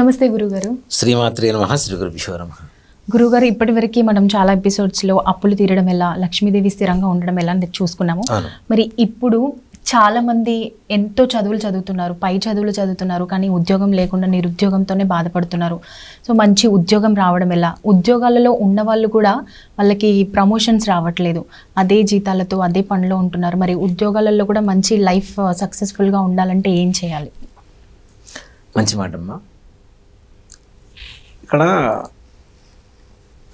నమస్తే గురుగారు. శ్రీమాత్రే నమ శ్రీ గురుభ్యో నమ. గురుగారు ఇప్పటివరకు మనం చాలా ఎపిసోడ్స్లో అప్పులు తీరడం ఎలా లక్ష్మీదేవి స్థిరంగా ఉండడం ఎలా అనేది చూసుకున్నాము. మరి ఇప్పుడు చాలా మంది ఎంతో చదువులు చదువుతున్నారు పై చదువులు చదువుతున్నారు కానీ ఉద్యోగం లేకుండా నిరుద్యోగంతోనే బాధపడుతున్నారు. సో మంచి ఉద్యోగం రావడం ఎలా? ఉద్యోగాలలో ఉన్న వాళ్ళు కూడా వాళ్ళకి ప్రమోషన్స్ రావట్లేదు. అదే జీతాలతో అదే పనిలో ఉంటున్నారు. మరి ఉద్యోగాలలో కూడా మంచి లైఫ్ సక్సెస్ఫుల్గా ఉండాలంటే ఏం చేయాలి? మంచి మాట అమ్మా ఇక్కడ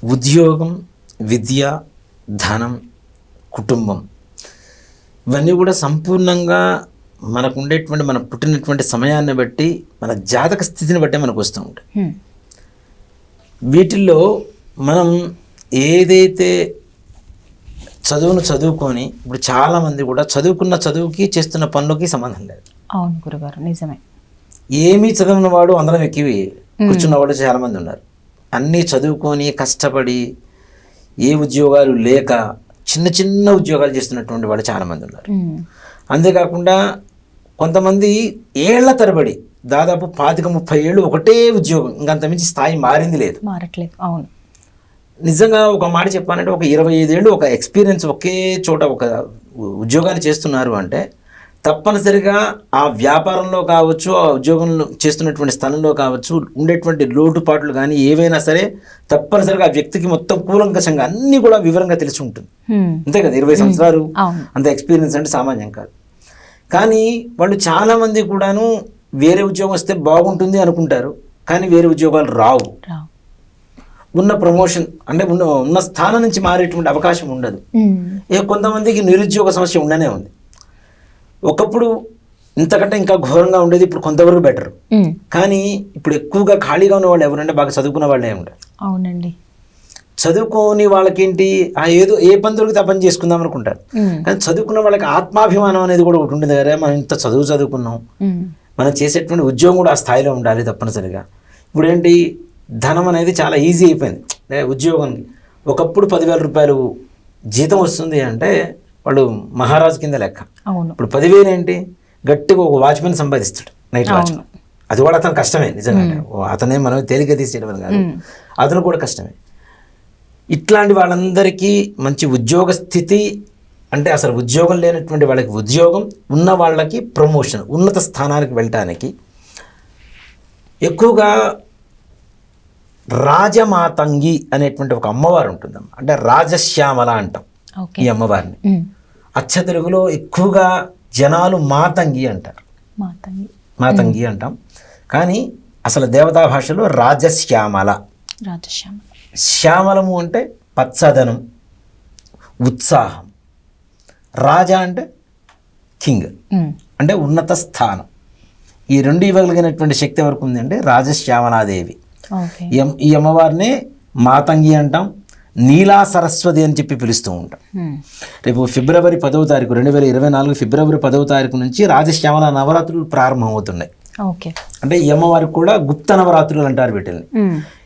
ఉద్యోగం విద్య ధనం కుటుంబం. ఇవన్నీ కూడా సంపూర్ణంగా మనకు ఉండేటువంటి మన పుట్టినటువంటి సమయాన్ని బట్టి మన జాతక స్థితిని బట్టి మనకు వస్తూ ఉంటాయి. వీటిల్లో మనం ఏదైతే చదువును చదువుకొని ఇప్పుడు చాలామంది కూడా చదువుకున్న చదువుకి చేస్తున్న పనులకి సంబంధం లేదు. అవును గురుగారు నిజమే. ఏమీ చదివిన వాడు అందరం ఎక్కి కూర్చున్నవాడు చాలామంది ఉన్నారు. అన్నీ చదువుకొని కష్టపడి ఏ ఉద్యోగాలు లేక చిన్న చిన్న ఉద్యోగాలు చేస్తున్నటువంటి వాళ్ళు చాలామంది ఉన్నారు. అంతేకాకుండా కొంతమంది ఏళ్ళ తరబడి దాదాపు పాతిక ముప్పై ఏళ్ళు ఒకటే ఉద్యోగం ఇంకంత మించి స్థాయి మారింది లేదు. మారట్లేదు. అవును. నిజంగా ఒక మాట చెప్పాలంటే ఒక ఇరవై ఐదేళ్ళు ఒక ఎక్స్పీరియన్స్ ఒకే చోట ఒక ఉద్యోగాన్ని చేస్తున్నారు అంటే తప్పనిసరిగా ఆ వ్యాపారంలో కావచ్చు ఆ ఉద్యోగంలో చేస్తున్నటువంటి స్థలంలో కావచ్చు ఉండేటువంటి లోటుపాట్లు కానీ ఏవైనా సరే తప్పనిసరిగా ఆ వ్యక్తికి మొత్తం కూలంకషంగా అన్నీ కూడా వివరంగా తెలిసి ఉంటుంది. అంతే కదా ఇరవై సంవత్సరాలు అంత ఎక్స్పీరియన్స్ అంటే సామాన్యం కాదు. కానీ వాళ్ళు చాలామంది కూడాను వేరే ఉద్యోగం వస్తే బాగుంటుంది అనుకుంటారు కానీ వేరే ఉద్యోగాలు రావు. ఉన్న ప్రమోషన్ అంటే ఉన్న ఉన్న స్థానం నుంచి మారేటువంటి అవకాశం ఉండదు. ఏ కొంతమందికి నిరుద్యోగ సమస్య ఉండనే ఉంది. ఒకప్పుడు ఇంతకంటే ఇంకా ఘోరంగా ఉండేది ఇప్పుడు కొంతవరకు బెటర్. కానీ ఇప్పుడు ఎక్కువగా ఖాళీగా ఉన్న వాళ్ళు ఎవరంటే బాగా చదువుకున్న వాళ్ళే ఉంటారు. అవునండి. చదువుకోని వాళ్ళకేంటి? ఆ ఏదో ఏ పని దొరికితే ఆ పని చేసుకుందాం అనుకుంటారు. కానీ చదువుకున్న వాళ్ళకి ఆత్మాభిమానం అనేది కూడా ఒకటి ఉంటుంది కదా మనం ఇంత చదువు చదువుకున్నాం. మనం చేసేటువంటి ఉద్యోగం కూడా ఆ స్థాయిలో ఉండాలి తప్పనిసరిగా. ఇప్పుడు ఏంటి? ధనం అనేది చాలా ఈజీ అయిపోయింది. ఉద్యోగం ఒకప్పుడు పదివేల రూపాయలు జీతం వస్తుంది అంటే వాళ్ళు మహారాజు కింద లెక్క. ఇప్పుడు పదివేలు ఏంటి గట్టిగా ఒక వాచ్మెన్ సంపాదిస్తాడు నైట్ వాచ్మెన్. అది కూడా అతను కష్టమే నిజంగా అతనే మనం తేలిక తీసేయడం కాదు. అతను కూడా కష్టమే. ఇట్లాంటి వాళ్ళందరికీ మంచి ఉద్యోగ స్థితి అంటే అసలు ఉద్యోగం లేనటువంటి వాళ్ళకి ఉద్యోగం ఉన్న వాళ్ళకి ప్రమోషన్ ఉన్నత స్థానానికి వెళ్ళటానికి ఎక్కువగా రాజమాతంగి అనేటువంటి ఒక అమ్మవారు ఉంటుందమ్మ. అంటే రాజశ్యామల అంటాం ఈ అమ్మవారిని. అచ్చ తెలుగులో ఎక్కువగా జనాలు మాతంగి అంటారు. మాతంగి. మాతంగి అంటాం. కానీ అసలు దేవతా భాషలో రాజశ్యామల. రాజశ్యామ శ్యామలము అంటే పచ్చదనం ఉత్సాహం. రాజా అంటే కింగ్. అంటే ఉన్నత స్థానం. ఈ రెండు ఇవ్వగలిగినటువంటి శక్తి ఎవరికి ఉంది అంటే రాజశ్యామలాదేవి ఈ అమ్మవారిని మాతంగి అంటాం. నీలా సరస్వతి అని చెప్పి పిలుస్తూ ఉంటాం. రేపు ఫిబ్రవరి పదవ తారీఖు రెండు వేల ఇరవై నాలుగు ఫిబ్రవరి పదవ తారీఖు నుంచి రాజశ్యామల నవరాత్రులు ప్రారంభమవుతున్నాయి. ఓకే. అంటే ఈ అమ్మవారికి కూడా గుప్త నవరాత్రులు అంటారు వీటిని.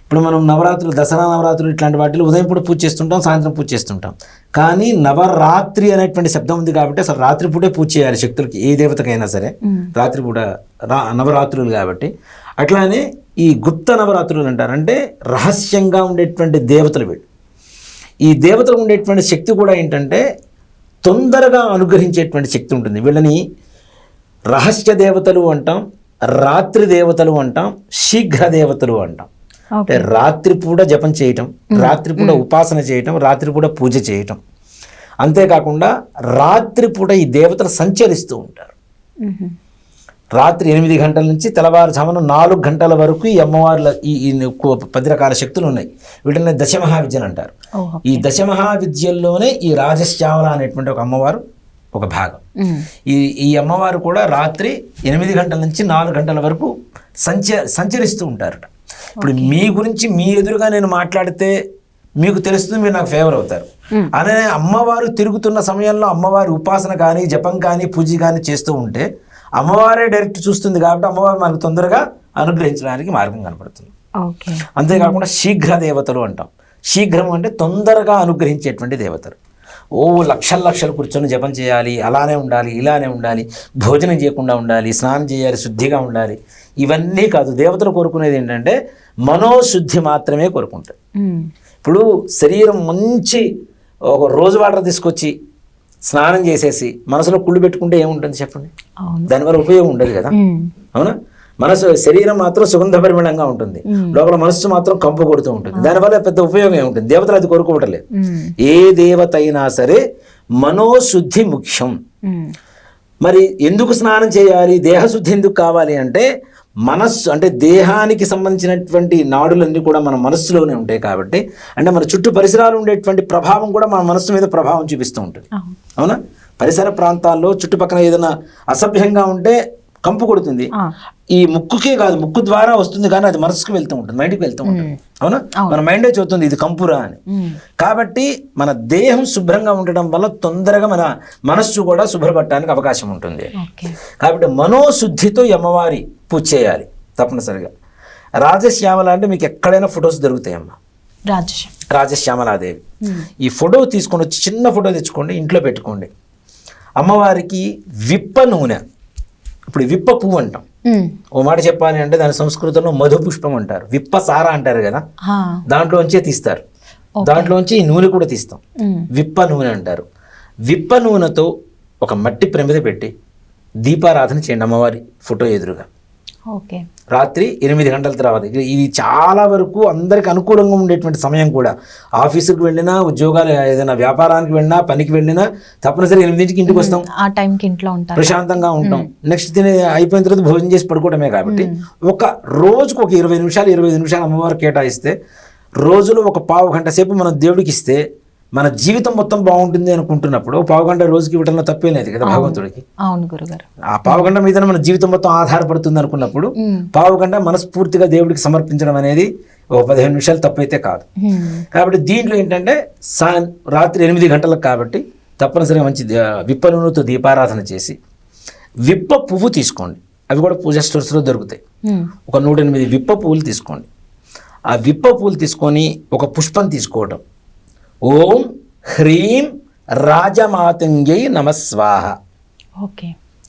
ఇప్పుడు మనం నవరాత్రులు దసరా నవరాత్రులు ఇట్లాంటి వాటిలో ఉదయం పూట పూజ చేస్తుంటాం సాయంత్రం పూజ చేస్తుంటాం. కానీ నవరాత్రి అనేటువంటి శబ్దం ఉంది కాబట్టి అసలు రాత్రిపూటే పూజ చేయాలి శక్తులకి ఏ దేవతకైనా సరే. రాత్రిపూట రా నవరాత్రులు కాబట్టి. అట్లానే ఈ గుప్త నవరాత్రులు అంటారు అంటే రహస్యంగా ఉండేటువంటి దేవతలు వీళ్ళు. ఈ దేవతలకు ఉండేటువంటి శక్తి కూడా ఏంటంటే తొందరగా అనుగ్రహించేటువంటి శక్తి ఉంటుంది. వీళ్ళని రహస్య దేవతలు అంటాం రాత్రి దేవతలు అంటాం శీఘ్ర దేవతలు అంటాం. అంటే రాత్రిపూట జపం చేయటం రాత్రిపూట ఉపాసన చేయటం రాత్రిపూట పూజ చేయటం. అంతేకాకుండా రాత్రిపూట ఈ దేవతలు సంచరిస్తూ ఉంటారు. రాత్రి ఎనిమిది గంటల నుంచి తెల్లవారుజామున నాలుగు గంటల వరకు ఈ అమ్మవార్ల ఈ పది రకాల శక్తులు ఉన్నాయి. వీటిని దశమహావిద్యలు అంటారు. ఈ దశమహావిద్యల్లోనే ఈ రాజశ్యామల అనేటువంటి ఒక అమ్మవారు ఒక భాగం. ఈ ఈ అమ్మవారు కూడా రాత్రి ఎనిమిది గంటల నుంచి నాలుగు గంటల వరకు సంచ సంచరిస్తూ ఉంటారట. ఇప్పుడు మీ గురించి మీ ఎదురుగా నేను మాట్లాడితే మీకు తెలుస్తుంది మీరు నాకు ఫేవర్ అవుతారు. అనే అమ్మవారు తిరుగుతున్న సమయంలో అమ్మవారి ఉపాసన కానీ జపం కానీ పూజ కానీ చేస్తూ ఉంటే అమ్మవారే డైరెక్ట్ చూస్తుంది కాబట్టి అమ్మవారు మనకు తొందరగా అనుగ్రహించడానికి మార్గం కనపడుతుంది. అంతేకాకుండా శీఘ్ర దేవతలు అంటాం. శీఘ్రం అంటే తొందరగా అనుగ్రహించేటువంటి దేవతలు. ఓ లక్షల లక్షలు కూర్చొని జపం చేయాలి అలానే ఉండాలి ఇలానే ఉండాలి భోజనం చేయకుండా ఉండాలి స్నానం చేయాలి శుద్ధిగా ఉండాలి. ఇవన్నీ కాదు దేవతలు కోరుకునేది ఏంటంటే మనోశుద్ధి మాత్రమే కోరుకుంటారు. ఇప్పుడు శరీరం మంచి ఒక రోజు వాటర్ తీసుకొచ్చి స్నానం చేసేసి మనసులో కుళ్ళు పెట్టుకుంటే ఏముంటుంది చెప్పండి? దానివల్ల ఉపయోగం ఉండదు కదా? అవునా? మనసు శరీరం మాత్రం సుగంధ పరిమళంగా ఉంటుంది లోపల మనస్సు మాత్రం కంపు కొడుతూ ఉంటుంది. దానివల్ల పెద్ద ఉపయోగం ఏముంటుంది? దేవతలు అది కోరుకోవటం లేదు ఉమ్, ఏ దేవత అయినా సరే మనోశుద్ధి ముఖ్యం. మరి ఎందుకు స్నానం చేయాలి? దేహశుద్ధి ఎందుకు కావాలి అంటే మనస్సు అంటే దేహానికి సంబంధించినటువంటి నాడులన్నీ కూడా మన మనస్సులోనే ఉంటాయి కాబట్టి అంటే మన చుట్టూ పరిసరాలు ఉండేటువంటి ప్రభావం కూడా మన మనస్సు మీద ప్రభావం చూపిస్తూ ఉంటుంది. అవును. పరిసర ప్రాంతాల్లో చుట్టుపక్కల ఏదైనా అసభ్యంగా ఉంటే కంపు కొడుతుంది. ఈ ముక్కుకే కాదు ముక్కు ద్వారా వస్తుంది కానీ అది మనసుకు వెళ్తూ ఉంటుంది మైండ్కి వెళ్తూ ఉంటుంది. అవునా? మన మైండే చూస్తుంది ఇది కంపురా అని. కాబట్టి మన దేహం శుభ్రంగా ఉండడం వల్ల తొందరగా మన మనస్సు కూడా శుభ్రపడటానికి అవకాశం ఉంటుంది. కాబట్టి మనోశుద్ధితో అమ్మవారి పూజ చేయాలి తప్పనిసరిగా. రాజశ్యామల అంటే మీకు ఎక్కడైనా ఫొటోస్ దొరుకుతాయమ్మా. రాజేశం రాజశ్యామలాదేవి. ఈ ఫోటో తీసుకొని వచ్చి చిన్న ఫోటో తెచ్చుకోండి ఇంట్లో పెట్టుకోండి. అమ్మవారికి విప్ప నూనె. ఇప్పుడు విప్ప పువ్వు అంటాం. ఓ మాట చెప్పాలి అంటే దాని సంస్కృతంలో మధు పుష్పం అంటారు. విప్ప సార అంటారు కదా? దాంట్లోంచే తీస్తారు. దాంట్లోంచి ఈ నూనె కూడా తీస్తాం. విప్ప నూనె అంటారు. విప్ప నూనెతో ఒక మట్టి ప్రమిద పెట్టి దీపారాధన చేయండి అమ్మవారి ఫోటో ఎదురుగా. రాత్రి ఎనిమిది గంటల తర్వాత. ఇది- చాలా వరకు అందరికి అనుకూలంగా ఉండేటువంటి సమయం కూడా. ఆఫీసుకు వెళ్ళినా ఉద్యోగాలు ఏదైనా వ్యాపారానికి వెళ్ళినా పనికి వెళ్ళినా తప్పనిసరి ఎనిమిదింటికి ఇంటికి వస్తాం. ఆ టైంకి ఇంట్లో ఉంటారు. ప్రశాంతంగా ఉంటాం. నెక్స్ట్ తినే అయిపోయిన తర్వాత భోజనం చేసి పడుకోవడమే కాబట్టి. ఒక రోజుకు ఒక ఇరవై నిమిషాలు ఇరవై నిమిషాలు అమ్మవారు కేటాయిస్తే రోజులో ఒక పావు గంట సేపు మనం దేవుడికి ఇస్తే మన జీవితం మొత్తం బాగుంటుంది అనుకుంటున్నప్పుడు ఒక పావు గంట రోజుకి ఇవ్వడంలో తప్పేం లేదు కదా భగవంతుడికి. అవును గురుగారు. ఆ పావు గంట మీద మన జీవితం మొత్తం ఆధారపడుతుంది అనుకున్నప్పుడు ఉమ్, పావు గంట మనస్ఫూర్తిగా దేవుడికి సమర్పించడం అనేది ఒక పదిహేను నిమిషాలు తప్పైతే కాదు. కాబట్టి దీంట్లో ఏంటంటే సా రాత్రి ఎనిమిది గంటలకు కాబట్టి తప్పనిసరిగా మంచి విప్ప నూనెతో దీపారాధన చేసి విప్ప పువ్వు తీసుకోండి. అవి కూడా పూజా స్టోర్స్లో దొరుకుతాయి. ఒక నూట ఎనిమిది విప్ప పువ్వులు తీసుకోండి. ఆ విప్ప పువ్వులు తీసుకొని ఒక పుష్పం తీసుకోవడం ఓం హ్రీం రాజమాతంగై నమస్వాహ ఓకే.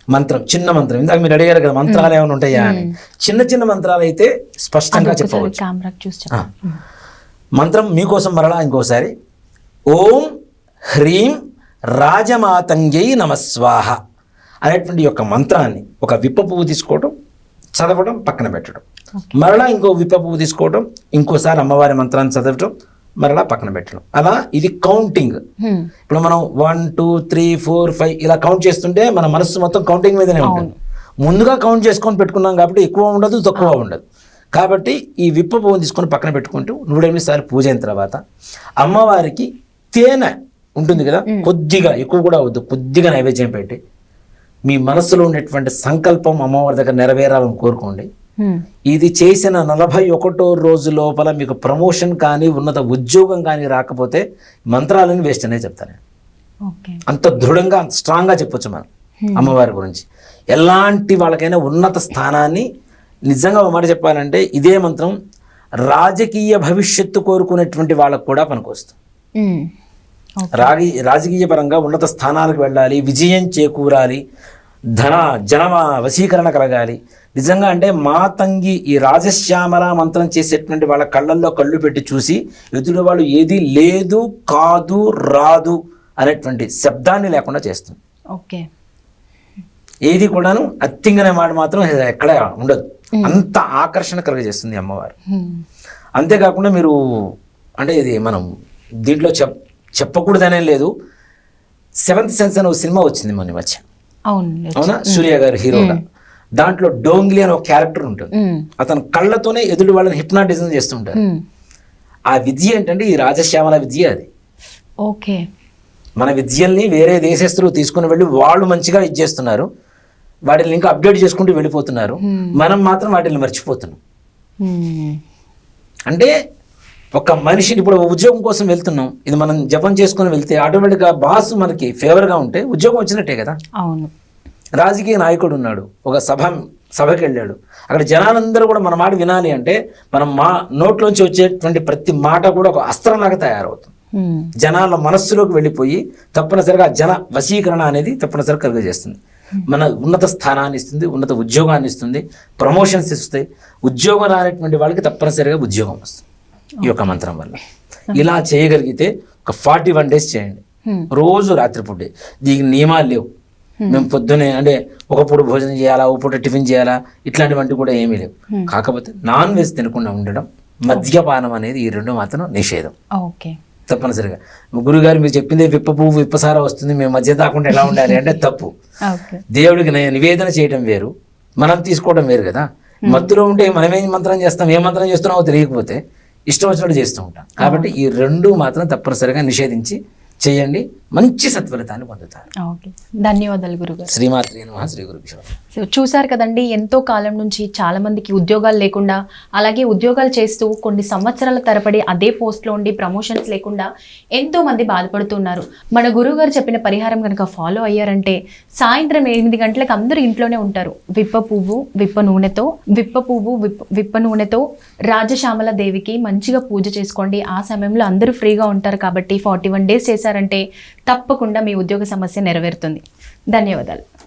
మంత్రం చిన్న మంత్రం. ఇందాక మీరు అడిగారు కదా మంత్రాలు ఏమైనా ఉంటాయా అని. చిన్న చిన్న మంత్రాలు అయితే స్పష్టంగా చెప్పవచ్చు. మంత్రం మీకోసం మరలా ఇంకోసారి. ఓం హ్రీం రాజమాతంగై నమస్వాహ అనేటువంటి యొక్క మంత్రాన్ని ఒక విప్ప పువ్వు తీసుకోవడం చదవడం పక్కన పెట్టడం. మరలా ఇంకో విప్ప పువ్వు తీసుకోవడం ఇంకోసారి అమ్మవారి మంత్రాన్ని చదవటం మరలా పక్కన పెట్టడం. అలా ఇది కౌంటింగ్ ఉమ్, ఇప్పుడు మనం one two three four five ఇలా కౌంట్ చేస్తుంటే మన మనస్సు మొత్తం కౌంటింగ్ మీదనే ఉంటుంది. ముందుగా కౌంట్ చేసుకొని పెట్టుకున్నాం కాబట్టి ఎక్కువ ఉండదు తక్కువ ఉండదు. కాబట్టి ఈ విప్ప పువ్వుని తీసుకొని పక్కన పెట్టుకుంటూ నూట ఎనిమిది సార్లు పూజ అయిన తర్వాత అమ్మవారికి తేనె ఉంటుంది కదా కొద్దిగా ఎక్కువ కూడా వద్దు కొద్దిగా నైవేద్యం పెట్టి మీ మనసులో ఉండేటువంటి సంకల్పం అమ్మవారి దగ్గర నెరవేరాలని కోరుకోండి. ఇది చేసిన నలభై ఒకటో రోజు లోపల మీకు ప్రమోషన్ కానీ ఉన్నత ఉద్యోగం కానీ రాకపోతే మంత్రాలని వేస్ట్ అనే చెప్తాను. అంత దృఢంగా అంత స్ట్రాంగ్గా చెప్పొచ్చు మనం అమ్మవారి గురించి. ఎలాంటి వాళ్ళకైనా ఉన్నత స్థానాన్ని నిజంగా ఒక మాట చెప్పాలంటే ఇదే మంత్రం రాజకీయ భవిష్యత్తు కోరుకునేటువంటి వాళ్ళకు కూడా పనికొస్తుంది. రాగి రాజకీయ పరంగా ఉన్నత స్థానాలకు వెళ్ళాలి విజయం చేకూరాలి ధన జనమ వశీకరణ కలగాలి. నిజంగా అంటే మాతంగి ఈ రాజశ్యామల మంత్రం చేసేటువంటి వాళ్ళ కళ్ళల్లో కళ్ళు పెట్టి చూసి ఎదుటి వాళ్ళు ఏది లేదు కాదు రాదు అనేటువంటి శబ్దాన్ని లేకుండా చేస్తుంది. ఓకే. ఏది కూడాను అత్తింగనే మాట మాత్రం ఎక్కడ ఉండదు. అంత ఆకర్షణ కలుగజేస్తుంది అమ్మవారు. అంతేకాకుండా మీరు అంటే ఇది మనం దీంట్లో చెప్ చెప్పకూడదనే లేదు. సెవెంత్ సెన్స్ అనే ఒక సినిమా వచ్చింది మొన్న మధ్య. అవును సూర్య గారు హీరోగా దాంట్లో డోంగ్లీ అనే ఒక క్యారెక్టర్ ఉంటుంది. అతను కళ్ళతోనే ఎదుటి వాళ్ళని హిప్నాటిజం చేస్తుంటారు ఆ విద్య ఏంటంటే ఈ రాజశ్యామల విద్య అది. ఓకే. మన విద్యల్ని వేరే దేశస్తులు తీసుకుని వెళ్ళి వాళ్ళు మంచిగా ఇచ్చేస్తున్నారు వాటిని ఇంకా అప్డేట్ చేసుకుంటూ వెళ్ళిపోతున్నారు. మనం మాత్రం వాటిని మర్చిపోతున్నాం. అంటే ఒక మనిషిని ఇప్పుడు ఉద్యోగం కోసం వెళ్తున్నాం. ఇది మనం జపం చేసుకొని వెళ్తే ఆటోమేటిక్గా బాస్ మనకి ఫేవర్గా ఉంటే ఉద్యోగం వచ్చినట్టే కదా? అవును. రాజకీయ నాయకుడు ఉన్నాడు. ఒక సభ సభకి వెళ్ళాడు. అక్కడ జనాలందరూ కూడా మన మాట వినాలి అంటే మనం మా నోట్లోంచి వచ్చేటువంటి ప్రతి మాట కూడా ఒక అస్త్రంలాగా తయారవుతుంది. జనాల మనస్సులోకి వెళ్ళిపోయి తప్పనిసరిగా జన వశీకరణ అనేది తప్పనిసరిగా కలుగజేస్తుంది. మన ఉన్నత స్థానాన్ని ఇస్తుంది ఉన్నత ఉద్యోగాన్ని ఇస్తుంది ప్రమోషన్స్ ఇస్తాయి ఉద్యోగం రానటువంటి వాళ్ళకి తప్పనిసరిగా ఉద్యోగం వస్తుంది. ఈ యొక్క మంత్రం వల్ల. ఇలా చేయగలిగితే ఒక ఫార్టీ వన్ డేస్ చేయండి. రోజు రాత్రిపూట దీనికి నియమాలు లేవు. మేము పొద్దునే అంటే ఒక పూట భోజనం చేయాలా ఒక పూట టిఫిన్ చేయాలా ఇట్లాంటివంటి కూడా ఏమీ లేవు. కాకపోతే నాన్ వెజ్ తినకుండా ఉండడం మద్యపానం అనేది ఈ రెండు మాత్రం నిషేధం. ఓకే. తప్పనిసరిగా. గురుగారు మీరు చెప్పింది విప్ప పువ్వు విప్పసార వస్తుంది మేము మధ్య తాకుండా ఎలా ఉండాలి అంటే తప్పు. దేవుడికి నివేదన చేయడం వేరు మనం తీసుకోవడం వేరు కదా. మత్తులో ఉంటే మనం ఏం మంత్రం చేస్తాం ఏ మంత్రం చేస్తున్నామో తెలియకపోతే ఇష్టం వచ్చినట్టు చేస్తూ ఉంటాం. కాబట్టి ఈ రెండు మాత్రం తప్పనిసరిగా నిషేధించి చేయండి. మంచి సత్ఫలితాన్ని పొందుతారు. ధన్యవాదాలు గురుగారు. శ్రీమాత్రి నమః శ్రీ గురుభ్యో సో చూసారు కదండి ఎంతో కాలం నుంచి చాలా మందికి ఉద్యోగాలు లేకుండా అలాగే ఉద్యోగాలు చేస్తూ కొన్ని సంవత్సరాల తరబడి అదే పోస్ట్లో ఉండి ప్రమోషన్స్ లేకుండా ఎంతో మంది బాధపడుతున్నారు. మన గురువు గారు చెప్పిన పరిహారం కనుక ఫాలో అయ్యారంటే సాయంత్రం ఎనిమిది గంటలకు అందరూ ఇంట్లోనే ఉంటారు. విప్ప పువ్వు విప్ప నూనెతో విప్ప పువ్వు విప్ప విప్ప నూనెతో రాజశ్యామల దేవికి మంచిగా పూజ చేసుకోండి. ఆ సమయంలో అందరూ ఫ్రీగా ఉంటారు కాబట్టి ఫార్టీ వన్ డేస్ చేశారంటే తప్పకుండా మీ ఉద్యోగ సమస్య నెరవేరుతుంది. ధన్యవాదాలు.